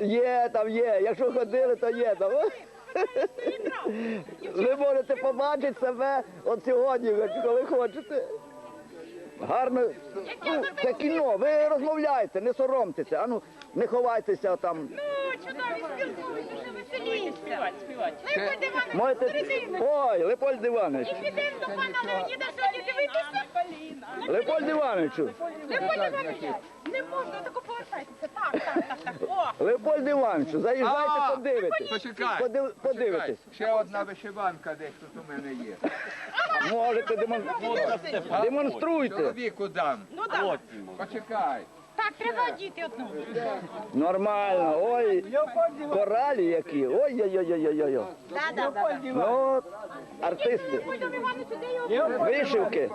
Є, там є. Якщо ходили, то є там. Ви можете побачити себе от сьогодні, коли хочете. Гарно. Ну, це кіно, ви розмовляєте, не соромтеся, а ну не ховайтеся там. Ну, чудові спілкуйтеся, веселіться. Липа Іванович, Можете. Ой, Лепольд Іванович. підемо до пана Леоніда сьогодні дивитися. Лепольд Івановичу. Липа Іванович, не можна тако повертайтеся. Так, так, так, так. О, Лепольд Івановичу, заїжджайте, А, подивитесь. Почекай. Подив- Подивитесь. Ще одна вишиванка десь тут у мене є. Можете демонструвати. Демонструйте. Чоловіку дам. ну так. Почекай. Так, треба одіти одну. Нормально. Ой, коралі які. Ой-ой-ой-ой-ой. Так, так, так. Ну, артисти. Липа Іванович, де його? Вишивки.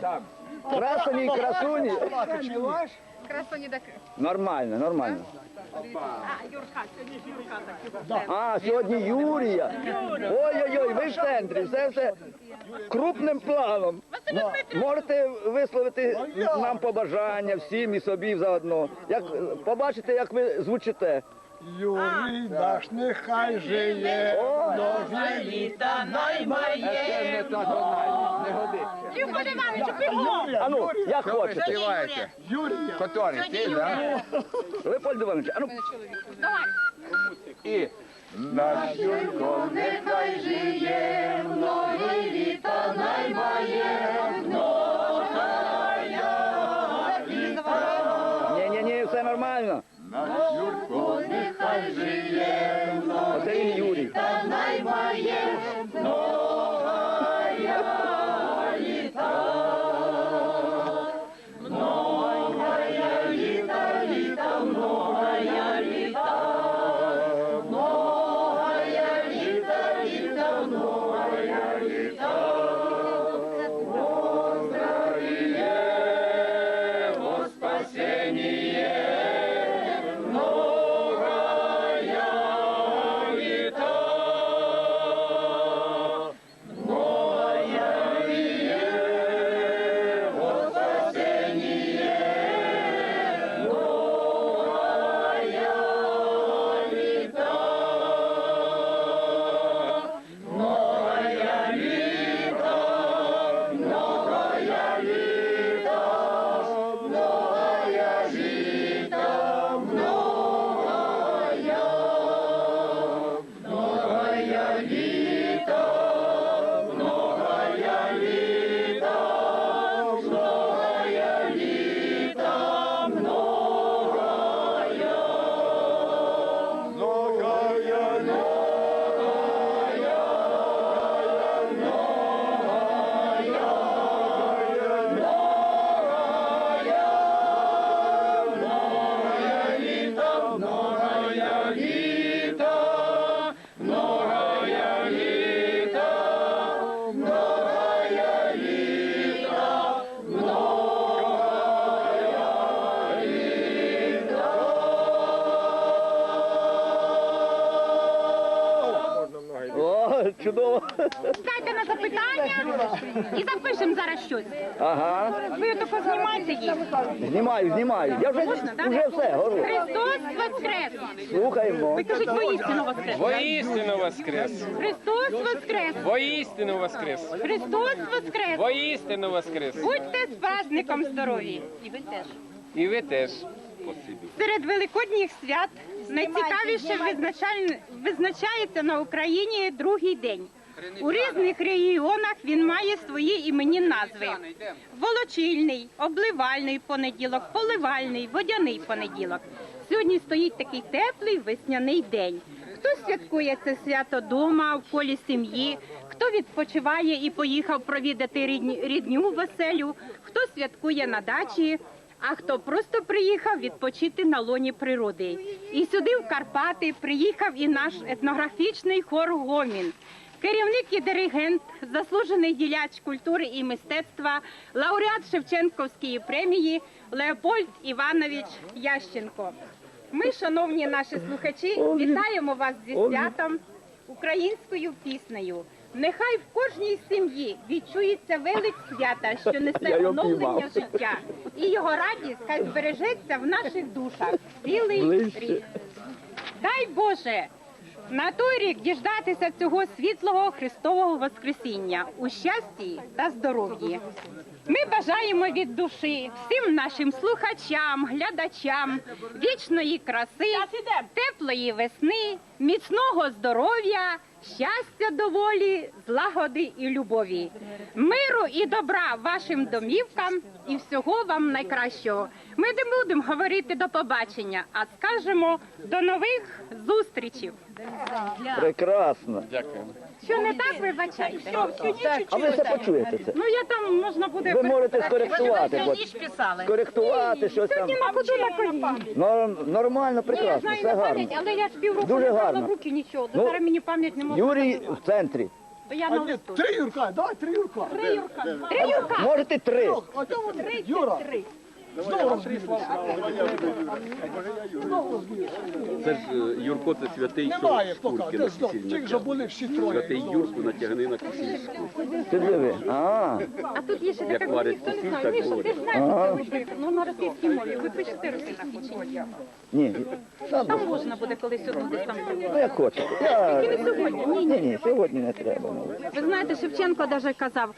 Там. Красені і красуні. Так. Нормально, нормально. А, Юрка, сьогодні ж Юрка так. А, сьогодні Юрія. Ой-ой-ой, ви в центрі, все все крупним планом. Можете висловити нам побажання всім і собі заодно. Як побачите, як ви звучите. Юрій наш нехай жиє, довгі літа Це не годиться. Липа Іванович, бігом. А ну, ви хочете. співаєте? Юрія. Ти, да? Лепольд Іванович, а ну Давай. І наш Юрко нехай жиє, многі літа наймає, ні, чудово. Дайте на запитання і запишемо зараз щось. Ага. Ви отако знімайте їх. Знімаю, знімаю. Я вже, вже все, говорю. Христос воскрес! Слухаємо. Ви кажіть воістину воскрес! Воістину воскрес! Христос воскрес! Воістину воскрес! Христос воскрес! Воістину воскрес! Будьте з праздником здорові! І ви теж. І ви теж. Серед великодніх свят найцікавіше визначаль- визначається на Україні другий день. У різних регіонах він має свої іменні назви: волочильний, обливальний понеділок, поливальний, водяний понеділок. Сьогодні стоїть такий теплий весняний день. Хто святкує це свято дома, в колі сім'ї, хто відпочиває і поїхав провідати рідню веселю, хто святкує на дачі. А хто просто приїхав відпочити на лоні природи. І сюди, в Карпати, приїхав і наш етнографічний хор Гомін. Керівник і диригент, заслужений діляч культури і мистецтва, лауреат Шевченківської премії Леопольд Іванович Ященко. Ми, шановні наші слухачі, вітаємо вас зі святом українською піснею. Нехай в кожній сім'ї відчується велик свята, що несе оновлення життя. І його радість хай збережеться в наших душах цілий рік. Дай Боже на той рік діждатися цього світлого Христового Воскресіння у щасті та здоров'ї. Ми бажаємо від душі всім нашим слухачам, глядачам вічної краси, теплої весни, міцного здоров'я, щастя доволі, злагоди і любові, миру і добра вашим домівкам і всього вам найкращого. Ми не будемо говорити до побачення, а скажемо до нових зустрічей. Прекрасно. Дякую. Що не так, вибачайте. А ви все почуєте це? Ну я там можна буде Ви можете скоректувати. от, писали. Скоректувати щось там. Сьогодні на ходу на коліні. Нор- Нормально, Ну, я прекрасно, знаю все на гарно. пам'ять, але я ж півроку Дуже не брала гарно. в руки нічого. Ну, Ну, зараз мені пам'ять не може. Юрій в центрі. То я А на ні, листу. три Юрка, давай три Юрка. Три Юрка. Три Юрка. Можете три. А Юра. Знову. Це ж е, Юрко, це святий Немає поки, де на знов. кисіль вже були всі троє. Святий Юрку натягни на кисільську. Ти диви. А, А тут є ще Як така варять ніхто не кисіль, знає. так ти ж знаєш, що це робити. Ну на російській мові. Ви пишете російською ні? Там можна буде колись одну десь там. Ну, як хочете. Я... Тільки не сьогодні. Ні, Ні, ні, сьогодні не треба. Ви знаєте, Шевченко навіть казав,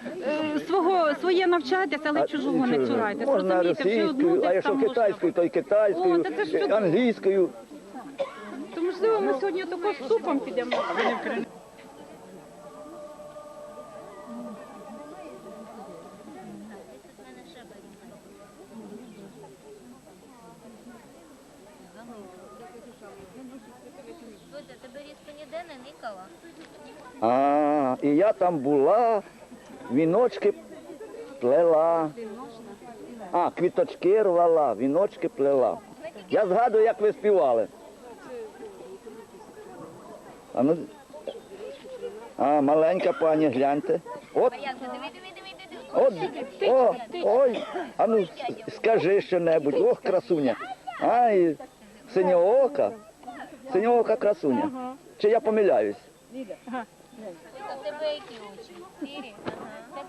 е, свого, своє навчайтеся, але чужого не чужого. Можна Розумієте, російською, а якщо китайською, то й китайською, англійською. То можливо ми сьогодні також супом підемо. А, і я там була, віночки плела. А, квіточки рвала, віночки плела. Я згадую, як ви співали. А, ну, а маленька пані, гляньте. От, от, о, ой, а ну скажи що-небудь. Ох, красуня. Ай, синьоока. Синьоока красуня. Чи я помиляюсь?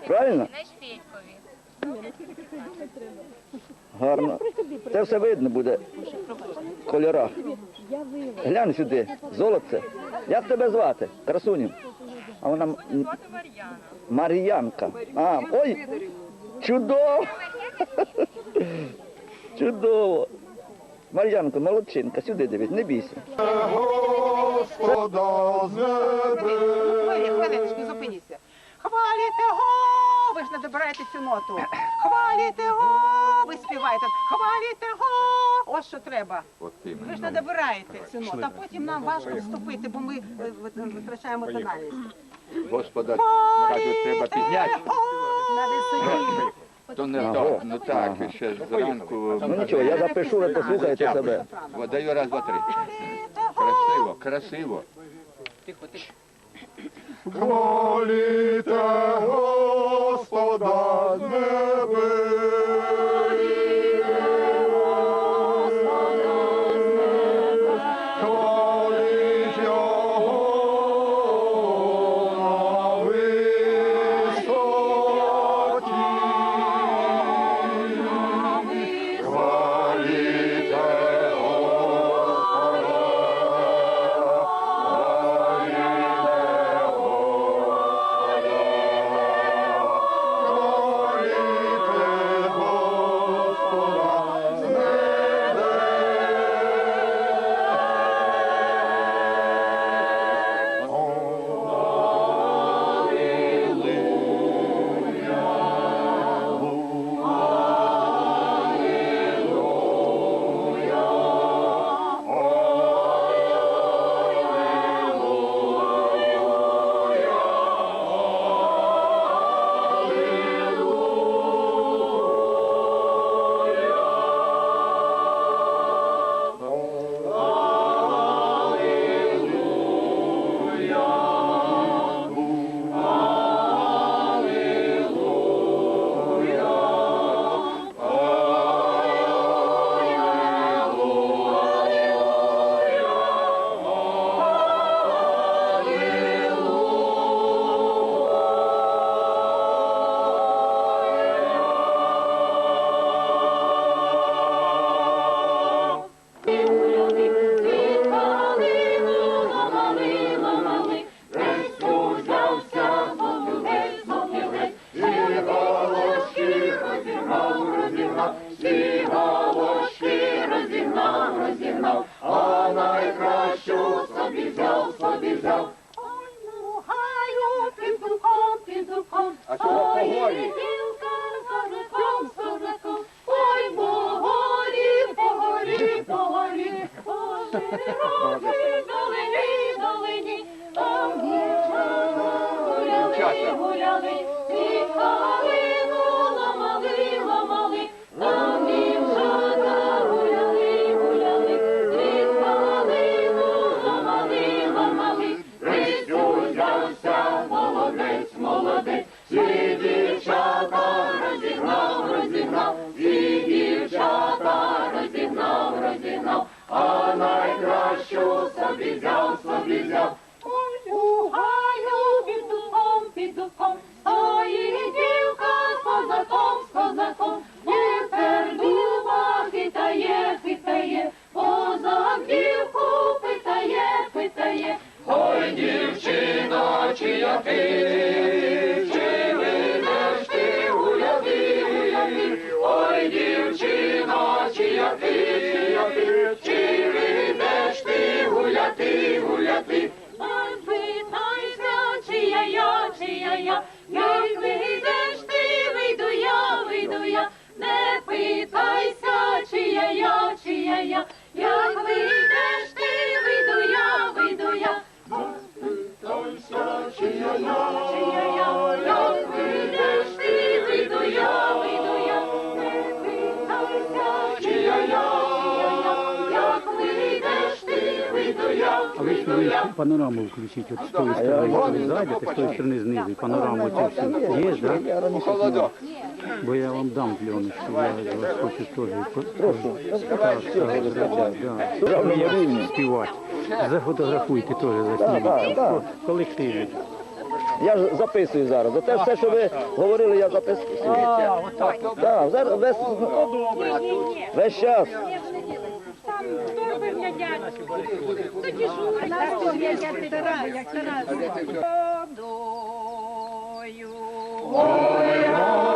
Правильно? Гарно. Це все видно буде в кольорах. Глянь сюди, золоце. Як тебе звати? Красуню. А вона Мар'янка. А, ой, чудово. Чудово. Мар'янко, молодчинка, сюди дивись, не бійся. Господа з неби. Хвилиночку, зупиніться. Хваліте го! Ви ж не добираєте цю ноту. Хваліте го! Ви співаєте. Хваліте го! Ось що треба. Ви ж не добираєте цю ноту, а потім нам важко вступити, бо ми е, вит- витрачаємо тональність. Господа, кажуть, треба підняти. На висоті. То не то, ну так, ще зранку. Ну нічого, я запишу, ви послухайте себе. От, Даю раз, два, три. Красиво, красиво. Хваліте Господа з неби. розігнав, розігнав, а найкращу собі взяв, собі взяв. Ой, не ругаю під духом, гілка за руком, за руком. Ой, по по горі, по горі. Ой, не долині. Там дівчата гуляли, гуляли. А ви панораму включіть, от з тої сторони, коли зайдете, з тої сторони знизу, і панораму цю всю. Є, так? Бо я вам дам пленочку, я вас хочу теж. прошу. Співати. Зафотографуйте теж, засніміть. колективі. Я ж записую зараз. За те все, що ви говорили, я записую. Так, зараз весь, весь час. Там торби глядять. Тоді ж На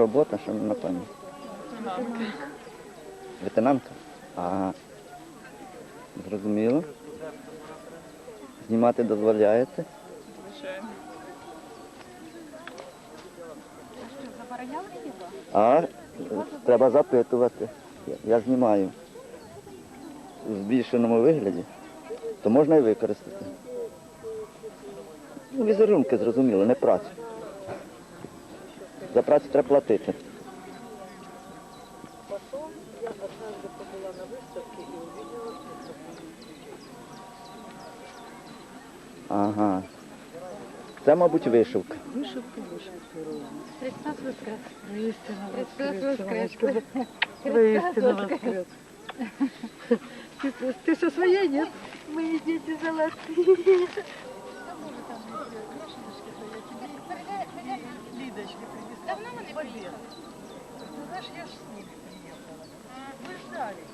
робота, що не напевно? Ветенанка. Ага. Зрозуміло. Знімати дозволяєте? А, треба запитувати. Я- Я знімаю в збільшеному вигляді, то можна і використати. Ну, візерунки, зрозуміло, не працю. За працю треба платити. Потом я однажды побыла на выставке и увидела, что Ага. Це, мабуть, вишивка. вышивка вышивки ровно. Христос воскрес! Воистину Христос воскрес! Сонечко, Воистину воскрес! Ты, ты со своей, нет? Мои дети золотые. свет. Знаешь, я же с ними приехала. Мы ждали.